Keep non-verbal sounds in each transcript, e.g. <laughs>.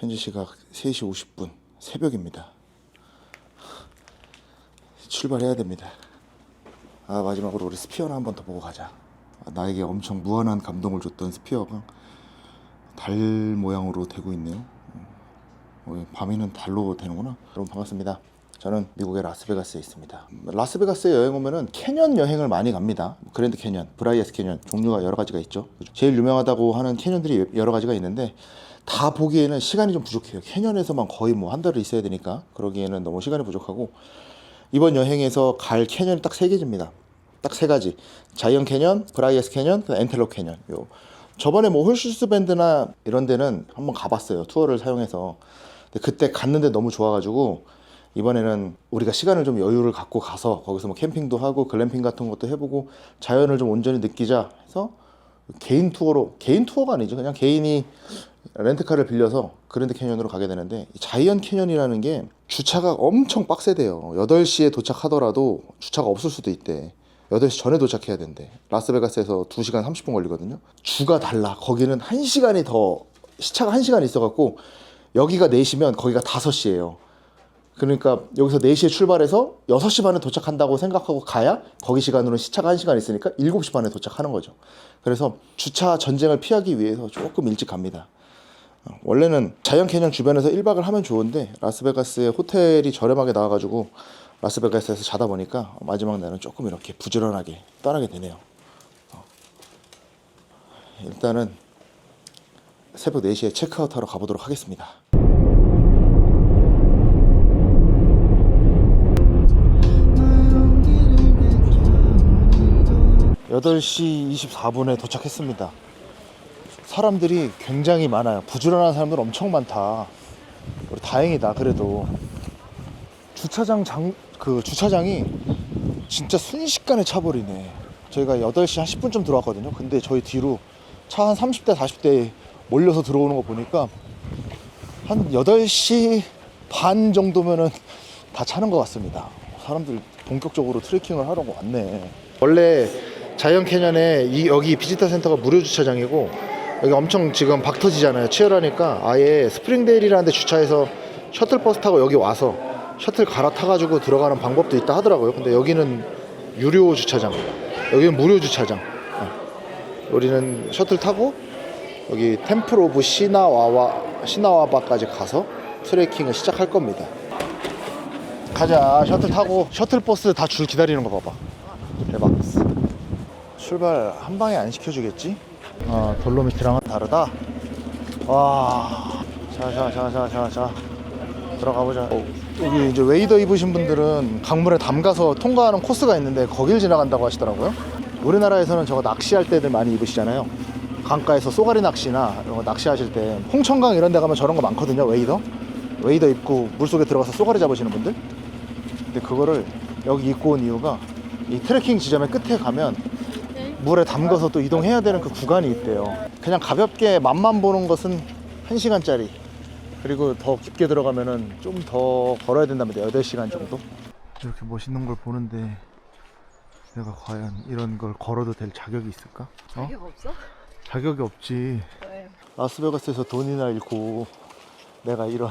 현재 시각 3시 50분 새벽입니다. 출발해야 됩니다. 아 마지막으로 우리 스피어나 한번 더 보고 가자. 아, 나에게 엄청 무한한 감동을 줬던 스피어가 달 모양으로 되고 있네요. 어, 밤에는 달로 되는구나. 여러분 반갑습니다. 저는 미국의 라스베가스에 있습니다. 라스베가스에 여행 오면은 캐년 여행을 많이 갑니다. 그랜드 캐년, 브라이어스 캐년 종류가 여러 가지가 있죠. 제일 유명하다고 하는 캐년들이 여러 가지가 있는데 다 보기에는 시간이 좀 부족해요. 캐년에서만 거의 뭐 한 달을 있어야 되니까 그러기에는 너무 시간이 부족하고 이번 여행에서 갈 캐년이 딱 세 개입니다. 딱 세 가지. 자이언 캐년, 브라이어스 캐년, 그 엔텔롭 캐년. 요 저번에 뭐 홀슈스 밴드나 이런 데는 한번 가봤어요. 투어를 사용해서. 근데 그때 갔는데 너무 좋아가지고 이번에는 우리가 시간을 좀 여유를 갖고 가서 거기서 뭐 캠핑도 하고 글램핑 같은 것도 해보고 자연을 좀 온전히 느끼자 해서 개인 투어로 개인 투어가 아니죠. 그냥 개인이 렌트카를 빌려서 그랜드 캐년으로 가게 되는데 이 자이언 캐년이라는 게 주차가 엄청 빡세대요. 8시에 도착하더라도 주차가 없을 수도 있대. 8시 전에 도착해야 된대. 라스베가스에서 2시간 30분 걸리거든요. 주가 달라. 거기는 1시간이 더 시차가 1시간 있어 갖고 여기가 4시면 거기가 5시예요. 그러니까 여기서 4시에 출발해서 6시 반에 도착한다고 생각하고 가야 거기 시간으로는 시차가 1시간 있으니까 7시 반에 도착하는 거죠. 그래서 주차 전쟁을 피하기 위해서 조금 일찍 갑니다. 어, 원래는 자이언 캐년 주변에서 1박을 하면 좋은데 라스베가스에 호텔이 저렴하게 나와가지고 라스베가스에서 자다 보니까 마지막 날은 조금 이렇게 부지런하게 떠나게 되네요. 어. 일단은 새벽 4시에 체크아웃 하러 가보도록 하겠습니다. 8시 24분에 도착했습니다. 사람들이 굉장히 많아요. 부지런한 사람들 엄청 많다. 다행이다. 그래도 주차장 장 그 주차장이 진짜 순식간에 차버리네. 저희가 8시 한 10분쯤 들어왔거든요. 근데 저희 뒤로 차 한 30대 40대 몰려서 들어오는 거 보니까 한 8시 반 정도면은 다 차는 것 같습니다. 사람들 본격적으로 트레킹을 하려고 왔네. 원래 자이언 캐년에 이 여기 비지터 센터가 무료 주차장이고 여기 엄청 지금 박 터지잖아요. 치열하니까 아예 스프링데일이라는 데 주차해서 셔틀버스 타고 여기 와서 셔틀 갈아타가지고 들어가는 방법도 있다 하더라고요. 근데 여기는 유료 주차장, 여기는 무료 주차장. 어. 우리는 셔틀 타고 여기 템플 오브 시나와와 시나와바까지 가서 트레킹을 시작할 겁니다. 가자 셔틀 타고 셔틀버스 다 줄 기다리는 거 봐봐. 대박. 출발 한 방에 안 시켜주겠지? 어, 돌로미티랑은 다르다. 와, 자자자자자자 들어가 보자. 어, 여기 이제 웨이더 입으신 분들은 강물에 담가서 통과하는 코스가 있는데 거길 지나간다고 하시더라고요. 우리나라에서는 저거 낚시할 때들 많이 입으시잖아요. 강가에서 쏘가리 낚시나 이런 거 낚시하실 때 홍천강 이런 데 가면 저런 거 많거든요. 웨이더. 웨이더 입고 물속에 들어가서 쏘가리 잡으시는 분들. 근데 그거를 여기 입고 온 이유가 이 트레킹 지점의 끝에 가면 물에 담가서 또 이동해야 되는 그 구간이 있대요. 그냥 가볍게 맛만 보는 것은 1시간짜리. 그리고 더 깊게 들어가면은 좀 더 걸어야 된답니다. 8시간 정도. 이렇게 멋있는 걸 보는데 내가 과연 이런 걸 걸어도 될 자격이 있을까? 어? 자격 없어? 자격이 없지. 왜? 라스베가스에서 돈이나 잃고 내가 이런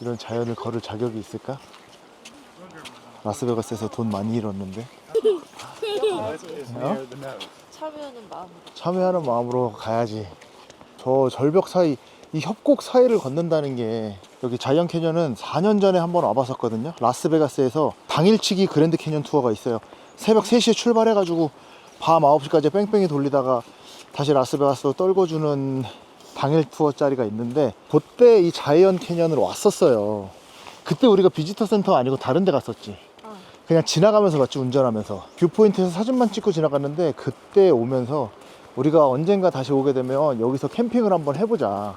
이런 자연을 걸을 자격이 있을까? 라스베가스에서 돈 많이 잃었는데 어? 참여하는 마음. 참여하는 마음으로 가야지. 저 절벽 사이 이 협곡 사이를 걷는다는 게 여기 자이언 캐년은 4년 전에 한번 와봤었거든요. 라스베가스에서 당일치기 그랜드 캐년 투어가 있어요. 새벽 3시에 출발해가지고 밤 9시까지 뺑뺑이 돌리다가 다시 라스베가스로 떨궈주는 당일 투어 짜리가 있는데 그때 이 자이언 캐년을 왔었어요. 그때 우리가 비지터 센터 아니고 다른 데 갔었지. 어. 그냥 지나가면서 봤지 운전하면서. 뷰포인트에서 사진만 찍고 지나갔는데 그때 오면서 우리가 언젠가 다시 오게 되면 여기서 캠핑을 한번 해보자.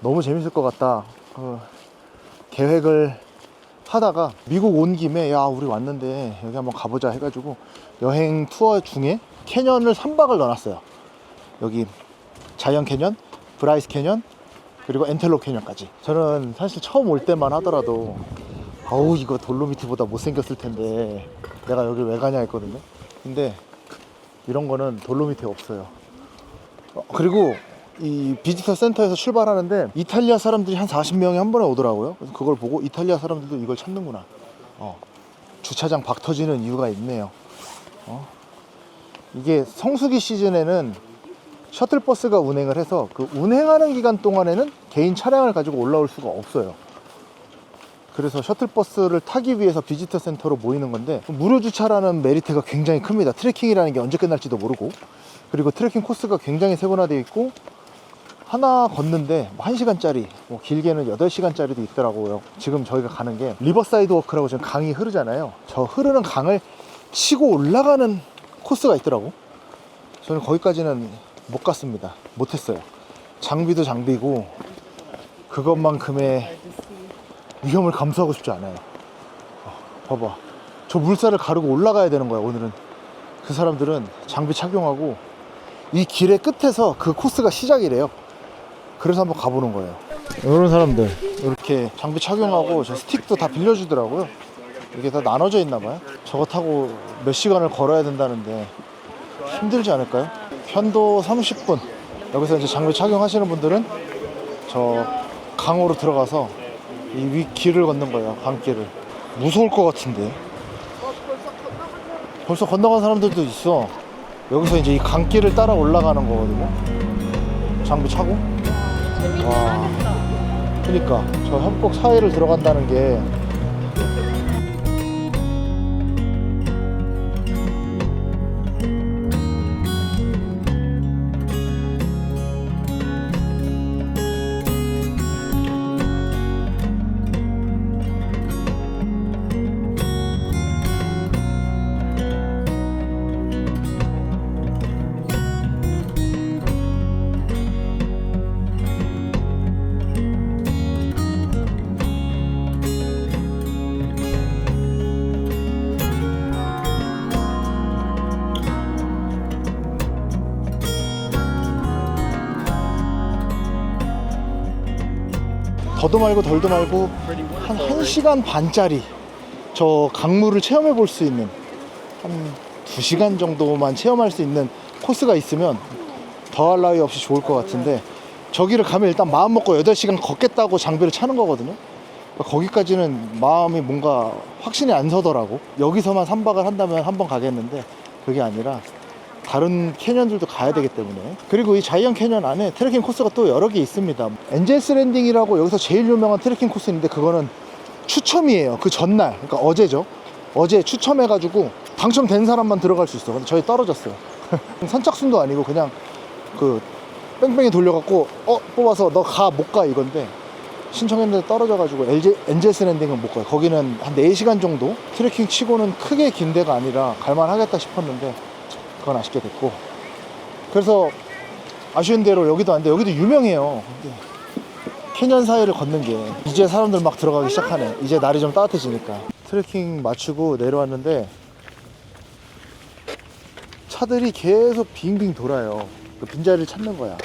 너무 재밌을 것 같다. 그 계획을 하다가 미국 온 김에 야 우리 왔는데 여기 한번 가보자 해가지고 여행 투어 중에 캐년을 3박을 넣어놨어요. 여기 자이언 캐년 브라이스 캐년 그리고 엔텔롭 캐년까지. 저는 사실 처음 올 때만 하더라도 어우 이거 돌로미티보다 못생겼을 텐데 내가 여기 왜 가냐 했거든요 근데 이런 거는 돌로미티에 없어요 어, 그리고 이 비지터 센터에서 출발하는데 이탈리아 사람들이 한 40명이 한 번에 오더라고요. 그래서 그걸 보고 이탈리아 사람들도 이걸 찾는구나. 어, 주차장 박 터지는 이유가 있네요. 어? 이게 성수기 시즌에는 셔틀버스가 운행을 해서 그 운행하는 기간 동안에는 개인 차량을 가지고 올라올 수가 없어요. 그래서 셔틀버스를 타기 위해서 비지터 센터로 모이는 건데 무료 주차라는 메리트가 굉장히 큽니다. 트레킹이라는 게 언제 끝날지도 모르고 그리고 트레킹 코스가 굉장히 세분화되어 있고 하나 걷는데 뭐 1시간짜리 뭐 길게는 8시간짜리도 있더라고요. 지금 저희가 가는 게 리버사이드 워크라고 지금 강이 흐르잖아요. 저 흐르는 강을 치고 올라가는 코스가 있더라고. 저는 거기까지는 못 갔습니다. 못했어요. 장비도 장비고 그것만큼의 위험을 감수하고 싶지 않아요. 어, 봐봐. 저 물살을 가르고 올라가야 되는 거야, 오늘은. 그 사람들은 장비 착용하고 이 길의 끝에서 그 코스가 시작이래요. 그래서 한번 가보는 거예요. 이런 사람들 이렇게 장비 착용하고 저 스틱도 다 빌려주더라고요. 이게 다 나눠져 있나 봐요. 저거 타고 몇 시간을 걸어야 된다는데 힘들지 않을까요? 편도 30분. 여기서 이제 장비 착용하시는 분들은 저 강으로 들어가서 이 위 길을 걷는 거예요. 강길을. 무서울 것 같은데. 벌써 건너간 사람들도 있어. 여기서 이제 이 강길을 따라 올라가는 거거든요. 장비 차고. 와. 그니까 저 협곡 사이를 들어간다는 게 더도 말고 덜도 말고 한 1시간 반짜리 저 강물을 체험해 볼 수 있는 한 2시간 정도만 체험할 수 있는 코스가 있으면 더할 나위 없이 좋을 것 같은데 저기를 가면 일단 마음 먹고 8시간 걷겠다고 장비를 차는 거거든요. 그러니까 거기까지는 마음이 뭔가 확신이 안 서더라고. 여기서만 3박을 한다면 한 번 가겠는데 그게 아니라 다른 캐년들도 가야 되기 때문에. 그리고 이 자이언 캐년 안에 트레킹 코스가 또 여러 개 있습니다. 엔젤스 랜딩이라고 여기서 제일 유명한 트레킹 코스 인데 그거는 추첨이에요. 그 전날. 그러니까 어제죠. 어제 추첨해가지고 당첨된 사람만 들어갈 수 있어. 근데 저희 떨어졌어요. <laughs> 선착순도 아니고 그냥 그 뺑뺑이 돌려갖고 어 뽑아서 너 가 못 가 이건데 신청했는데 떨어져가지고 엔젤스 랜딩은 못 가요. 거기는 한 4시간 정도 트레킹 치고는 크게 긴 데가 아니라 갈만하겠다 싶었는데 그건 아쉽게 됐고. 그래서 아쉬운 대로 여기도 왔는데 여기도 유명해요. 근데 캐년 사이를 걷는 게 이제 사람들 막 들어가기 시작하네. 이제 날이 좀 따뜻해지니까. 트레킹 마치고 내려왔는데 차들이 계속 빙빙 돌아요. 그 빈자리를 찾는 거야.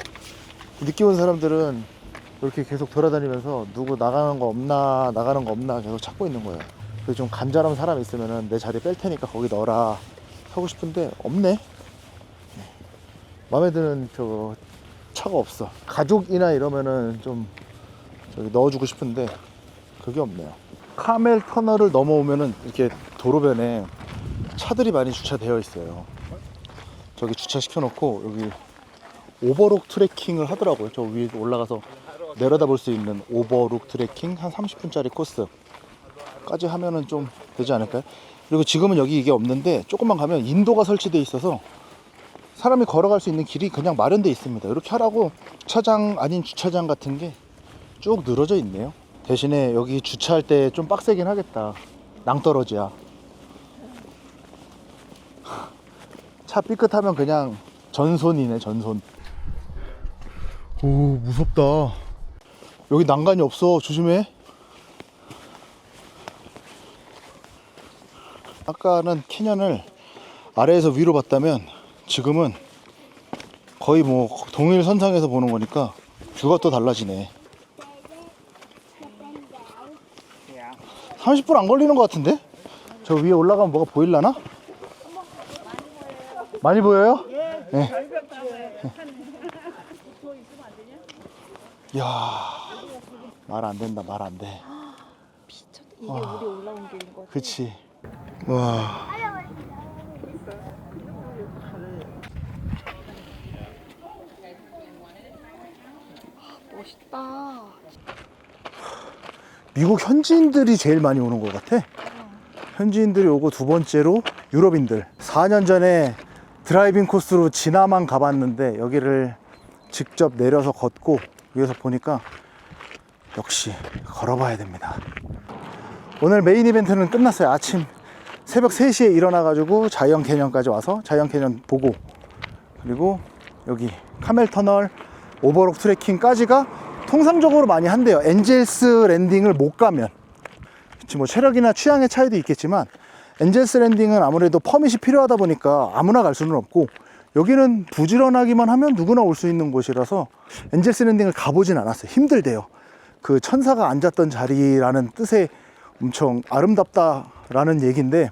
늦게 온 사람들은 이렇게 계속 돌아다니면서 누구 나가는 거 없나 나가는 거 없나 계속 찾고 있는 거예요 그래서 좀 간절한 사람 있으면은 내 자리 뺄 테니까 거기 넣어라 하고 싶은데 없네. 마음에 드는 저 차가 없어. 가족이나 이러면은 좀 저기 넣어주고 싶은데 그게 없네요. 카멜 터널을 넘어오면은 이렇게 도로변에 차들이 많이 주차되어 있어요. 저기 주차시켜 놓고 여기 오버룩 트레킹을 하더라고요. 저 위에 올라가서 내려다 볼 수 있는 오버룩 트레킹 한 30분짜리 코스까지 하면은 좀 되지 않을까요? 그리고 지금은 여기 이게 없는데 조금만 가면 인도가 설치되어 있어서 사람이 걸어갈 수 있는 길이 그냥 마련되어 있습니다. 이렇게 하라고 주차장 아닌 주차장 같은 게 쭉 늘어져 있네요. 대신에 여기 주차할 때 좀 빡세긴 하겠다. 낭떠러지야. 차 삐끗하면 그냥 전손이네, 전손. 오, 무섭다. 여기 난간이 없어. 조심해. 아까는 캐년을 아래에서 위로 봤다면 지금은 거의 뭐 동일 선상에서 보는 거니까 뷰가 또 달라지네. 30분 안 걸리는 것 같은데? 저 위에 올라가면 뭐가 보일라나? 많이 보여요? 네. 야 말 안 된다 말 안 돼. 미쳤다. 이게 우리 올라온 길인 거지. 그치. 와. 멋있다. 미국 현지인들이 제일 많이 오는 것 같아. 현지인들이 오고 두 번째로 유럽인들. 4년 전에 드라이빙 코스로 지나만 가봤는데 여기를 직접 내려서 걷고 위에서 보니까 역시 걸어봐야 됩니다. 오늘 메인 이벤트는 끝났어요. 아침 새벽 3시에 일어나가지고 자이언 캐년까지 와서 자이언 캐년 보고 그리고 여기 카멜 터널 오버록 트레킹까지가 통상적으로 많이 한대요. 엔젤스 랜딩을 못 가면. 그치, 뭐 체력이나 취향의 차이도 있겠지만 엔젤스 랜딩은 아무래도 퍼밋이 필요하다 보니까 아무나 갈 수는 없고 여기는 부지런하기만 하면 누구나 올 수 있는 곳이라서 엔젤스 랜딩을 가보진 않았어요. 힘들대요. 그 천사가 앉았던 자리라는 뜻의 엄청 아름답다라는 얘기인데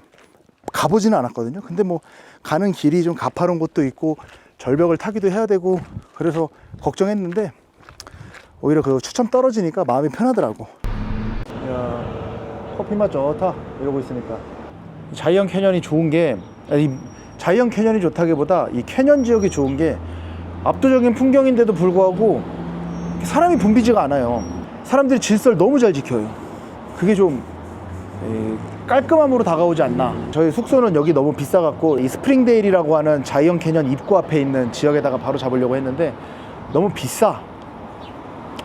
가보지는 않았거든요. 근데 뭐 가는 길이 좀 가파른 곳도 있고 절벽을 타기도 해야 되고 그래서 걱정했는데 오히려 그 추첨 떨어지니까 마음이 편하더라고. 야 커피 맛 좋다 이러고 있으니까 자이언 캐년이 좋은 게 아니 자이언 캐년이 좋다기보다 이 캐년 지역이 좋은 게 압도적인 풍경인데도 불구하고 사람이 붐비지가 않아요. 사람들이 질서를 너무 잘 지켜요. 그게 좀 에, 깔끔함으로 다가오지 않나. 저희 숙소는 여기 너무 비싸갖고 이 스프링데일이라고 하는 자이언 캐년 입구 앞에 있는 지역에다가 바로 잡으려고 했는데 너무 비싸.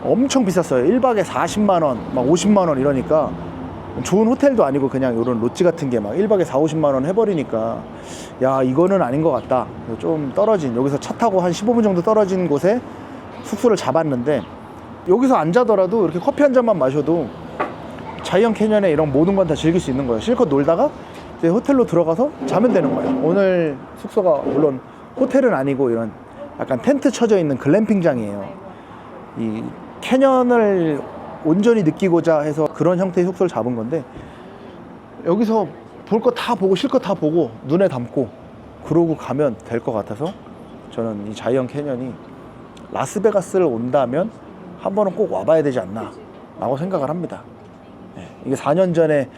엄청 비쌌어요. 1박에 40만 원, 막 50만 원 이러니까 좋은 호텔도 아니고 그냥 이런 롯지 같은 게 막 1박에 4, 50만 원 해버리니까 야 이거는 아닌 것 같다. 좀 떨어진 여기서 차 타고 한 15분 정도 떨어진 곳에 숙소를 잡았는데 여기서 안 자더라도 이렇게 커피 한 잔만 마셔도 자이언 캐년의 이런 모든 건 다 즐길 수 있는 거예요. 실컷 놀다가 이제 호텔로 들어가서 자면 되는 거예요. 오늘 숙소가 물론 호텔은 아니고 이런 약간 텐트 쳐져 있는 글램핑장이에요. 이 캐년을 온전히 느끼고자 해서 그런 형태의 숙소를 잡은 건데 여기서 볼 거 다 보고 실컷 다 보고 눈에 담고 그러고 가면 될 것 같아서 저는 이 자이언 캐년이 라스베가스를 온다면 한 번은 꼭 와봐야 되지 않나 라고 생각을 합니다. 예, 이게 4년 전에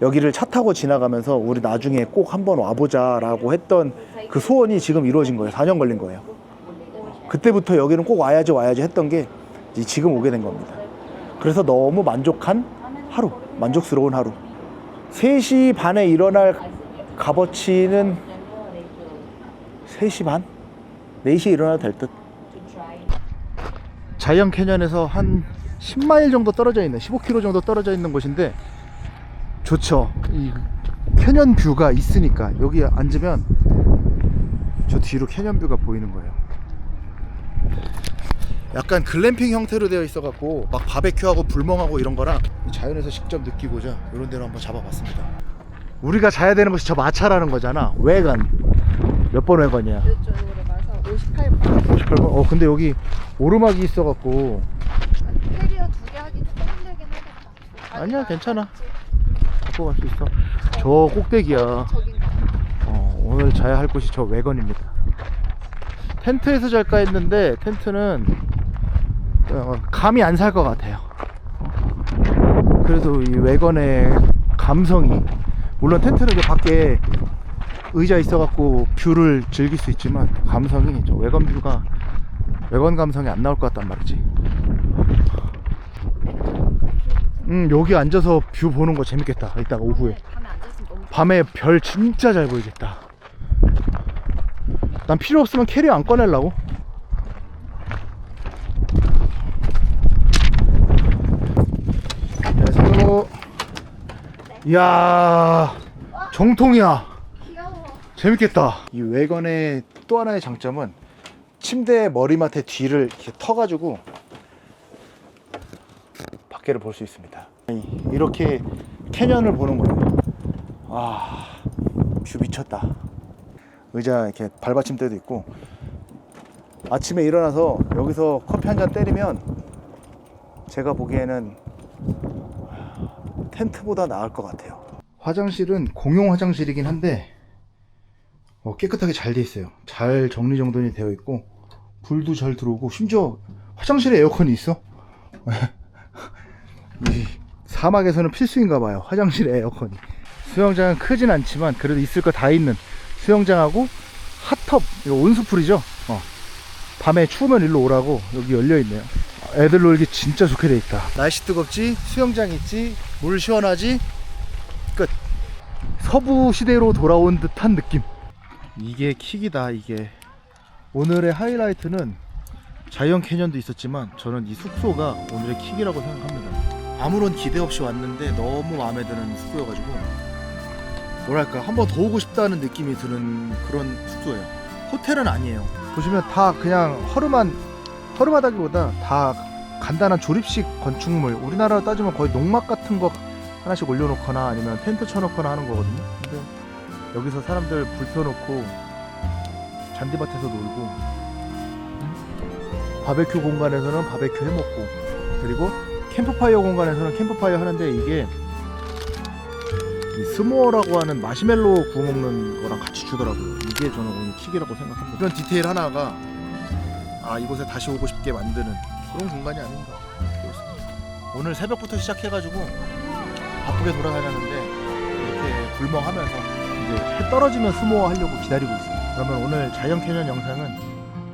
여기를 차 타고 지나가면서 우리 나중에 꼭 한번 와보자라고 했던 그 소원이 지금 이루어진 거예요. 4년 걸린 거예요. 그때부터 여기는 꼭 와야지 와야지 했던 게 지금 오게 된 겁니다. 그래서 너무 만족한 하루, 만족스러운 하루. 3시 반에 일어날 값어치는 3시 반? 4시에 일어나도 될 듯. 자이언 캐년에서 한 10마일 정도 떨어져 있는 15km 정도 떨어져 있는 곳인데 좋죠. 이 캐년 뷰가 있으니까 여기 앉으면 저 뒤로 캐년 뷰가 보이는 거예요. 약간 글램핑 형태로 되어 있어 갖고 막 바베큐하고 불멍하고 이런 거랑 자연에서 직접 느끼고자 이런 데로 한번 잡아봤습니다. 우리가 자야 되는 곳이 저 마차라는 거잖아. 외관. 몇 번 외관이야? 이쪽으로 가서 58번. 58번. 어 근데 여기 오르막이 있어 갖고 캐리어 두 개 하기 조금 힘들긴 하겠다. 아니야, 괜찮아. 갖고 갈 수 있어. 저 꼭대기야. 어, 오늘 자야 할 곳이 저 외건입니다. 텐트에서 잘까 했는데 텐트는 어, 감이 안 살 것 같아요. 어. 그래도 이 외건의 감성이 물론 텐트는 밖에 의자 있어갖고 뷰를 즐길 수 있지만 감성이 저 외건 뷰가 외건 감성이 안 나올 것 같단 말이지. 음 여기 앉아서 뷰 보는 거 재밌겠다. 이따가 오후에. 밤에 너무 밤에 별 진짜 잘 보이겠다. 난 필요 없으면 캐리어 안 꺼내려고. 안녕하세요. 이야, 정통이야. 재밌겠다. 이 외건의 또 하나의 장점은 침대 머리맡에 뒤를 이렇게 터가지고 밖에를 볼 수 있습니다. 이렇게 캐년을 보는 거예요. 아, 뷰 미쳤다. 의자 이렇게 발받침대도 있고 아침에 일어나서 여기서 커피 한 잔 때리면 제가 보기에는 텐트보다 나을 것 같아요. 화장실은 공용 화장실이긴 한데 어, 깨끗하게 잘 돼 있어요. 잘 정리정돈이 되어 있고 불도 잘 들어오고 심지어 화장실에 에어컨이 있어. <laughs> 이 사막에서는 필수인가 봐요. 화장실 에어컨이. 수영장은 크진 않지만 그래도 있을 거 다 있는 수영장하고 핫tub 이거 온수풀이죠. 어. 밤에 추우면 일로 오라고 여기 열려 있네요. 애들 놀기 진짜 좋게 돼 있다. 날씨 뜨겁지, 수영장 있지, 물 시원하지. 끝. 서부 시대로 돌아온 듯한 느낌. 이게 킥이다 이게. 오늘의 하이라이트는 자이언 캐년도 있었지만 저는 이 숙소가 오늘의 킥이라고 생각합니다. 아무런 기대 없이 왔는데 너무 마음에 드는 숙소여가지고 뭐랄까 한 번 더 오고 싶다는 느낌이 드는 그런 숙소예요. 호텔은 아니에요. 보시면 다 그냥 허름한 허름하다기보다 다 간단한 조립식 건축물. 우리나라로 따지면 거의 농막 같은 거 하나씩 올려놓거나 아니면 텐트 쳐놓거나 하는 거거든요. 근데 여기서 사람들 불 펴놓고 잔디밭에서 놀고 바베큐 공간에서는 바베큐 해먹고 그리고 캠프파이어 공간에서는 캠프파이어 하는데 이게 이 스모어라고 하는 마시멜로 구워 먹는 거랑 같이 주더라고요. 이게 저는 오늘 킥이라고 생각합니다. 이런 디테일 하나가 아 이곳에 다시 오고 싶게 만드는 그런 공간이 아닌가 그렇습니다. 오늘 새벽부터 시작해가지고 바쁘게 돌아다녔는데 이렇게 불멍하면서 이제 해 떨어지면 스모어 하려고 기다리고 있어요. 그러면 오늘 자이언 캐년 영상은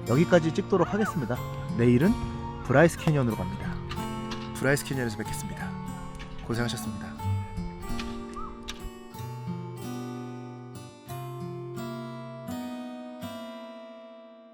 여기까지 찍도록 하겠습니다. 내일은 브라이스 캐년으로 갑니다. 브라이스 캐년에서 뵙겠습니다. 고생하셨습니다.